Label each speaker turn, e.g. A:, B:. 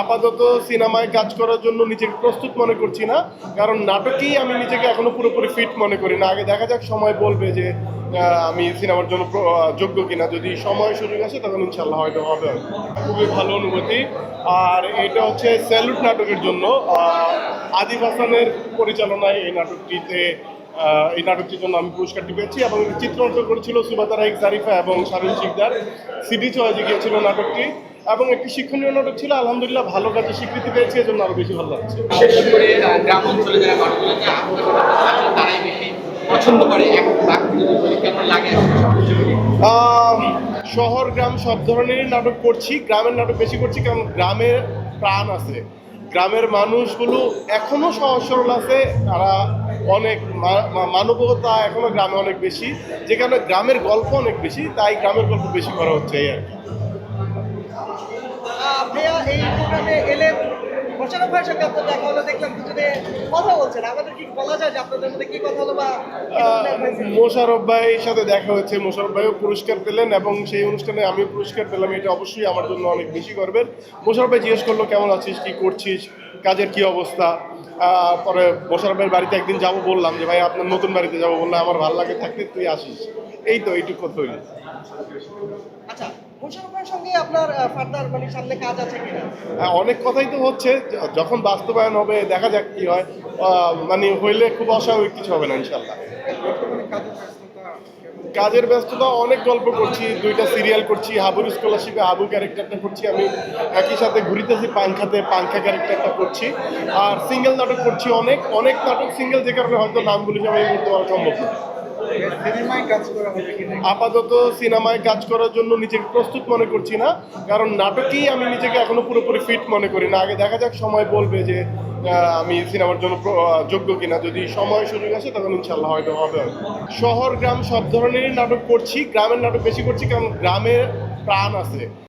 A: আপাতত সিনেমায় কাজ করার জন্য নিজেকে প্রস্তুত মনে করছি না, কারণ নাটকেই আমি নিজেকে এখনও পুরোপুরি ফিট মনে করি না। আগে দেখা যাক, সময় বলবে যে আমি সিনেমার জন্য যোগ্য কিনা। যদি সময় সুযোগ আসে, তখন ইনশাল্লাহ হয়তো হবে খুবই ভালো অনুভূতি। আর এটা হচ্ছে স্যালুট নাটকের জন্য। আদিব হাসানের পরিচালনায় এই নাটকটিতে এই নাটকটির জন্য আমি পুরস্কারটি পেয়েছি এবং চিত্রাঙ্কন করেছিল সুবাতারা এক জারিফা এবং শারীন শিকদার। সিডি চয়েজে গিয়েছিল নাটকটি। এবং একটি শিক্ষণীয় নাটক ছিল আলহামদুলিল্লাহ ভালো কাজে স্বীকৃতি পেয়েছে এজন্য আরও বেশি ভালো লাগছে।
B: বিশেষ করে গ্রাম অঞ্চলে যারা মানুষগুলো যে তারাই বেশি পছন্দ করে। কেমন লাগে?
A: শহর গ্রাম সব ধরনেরই নাটক করছি। গ্রামের নাটক বেশি করছি কারণ গ্রামের প্রাণ আছে। গ্রামের মানুষগুলো এখনও সহজ সরল আছে। তারা অনেক মানবতা এখনও গ্রামে অনেক বেশি। যে কারণে গ্রামের গল্প অনেক বেশি তাই গ্রামের গল্প বেশি করা হচ্ছে এই আর কি।
C: মোশারফ ভাইয়ের সঙ্গে আপনার দেখা হলো দেখলাম দুজনে কথা বলছেন। আমাদের কি বলা যায় যে আপনাদের মধ্যে কি কথা হলো বা?
A: মোশারফ ভাইয়ের সাথে দেখা হয়েছে। মোশারফ ভাইও পুরস্কার পেলেন এবং সেই অনুষ্ঠানে আমি পুরস্কার পেলাম। এটা অবশ্যই আমার জন্য অনেক বেশি গর্বের। মোশারফ ভাই জিজ্ঞেস করল কেমন আছিস? কি করছিস? কাজের কি অবস্থা? পরে মোশারফ ভাইয়ের বাড়িতে একদিন যাব বললাম যে ভাই আপনার নতুন বাড়িতে যাব বললে আমার ভালো লাগে থাকতে তুই আসিস। এই তো এইটুকু কথা হইল।
C: আচ্ছা সঙ্গে আপনার ফার্দার মানে সামনে কাজ আছে কিনা?
A: হ্যাঁ, অনেক কথাই তো হচ্ছে। যখন বাস্তবায়ন হবে দেখা যাক কি হয়। মানে হইলে খুব অস্বাভাবিক কিছু হবে না ইনশাল্লাহ কাজের ব্যস্ততা অনেক গল্প করছি দুইটা সিরিয়াল করছি হাবুর স্কলারশিপে হাবু ক্যারেক্টারটা করছি আমি একই সাথে ঘুরিতেছি পাংখাতে পাংখা ক্যারেক্টারটা করছি। আর সিঙ্গেল নাটক করছি অনেক অনেক নাটক সিঙ্গেল যে কারণে হয়তো নামগুলি সবাই মুহূর্তে বলা সম্ভব না। আপাতত সিনেমায় কাজ করার জন্য নিজেকে প্রস্তুত মনে করছি না, কারণ নাটকেই আমি নিজেকে এখনও পুরোপুরি ফিট মনে করি না। আগে দেখা যাক, সময় বলবে যে আমি সিনেমার জন্য যোগ্য কিনা। যদি সময় সুযোগ আসে তখন ইনশাল্লাহ হয়তো হবে শহর, গ্রাম সব ধরনেরই নাটক করছি, গ্রামের নাটক বেশি করছি, কারণ গ্রামের প্রাণ আছে।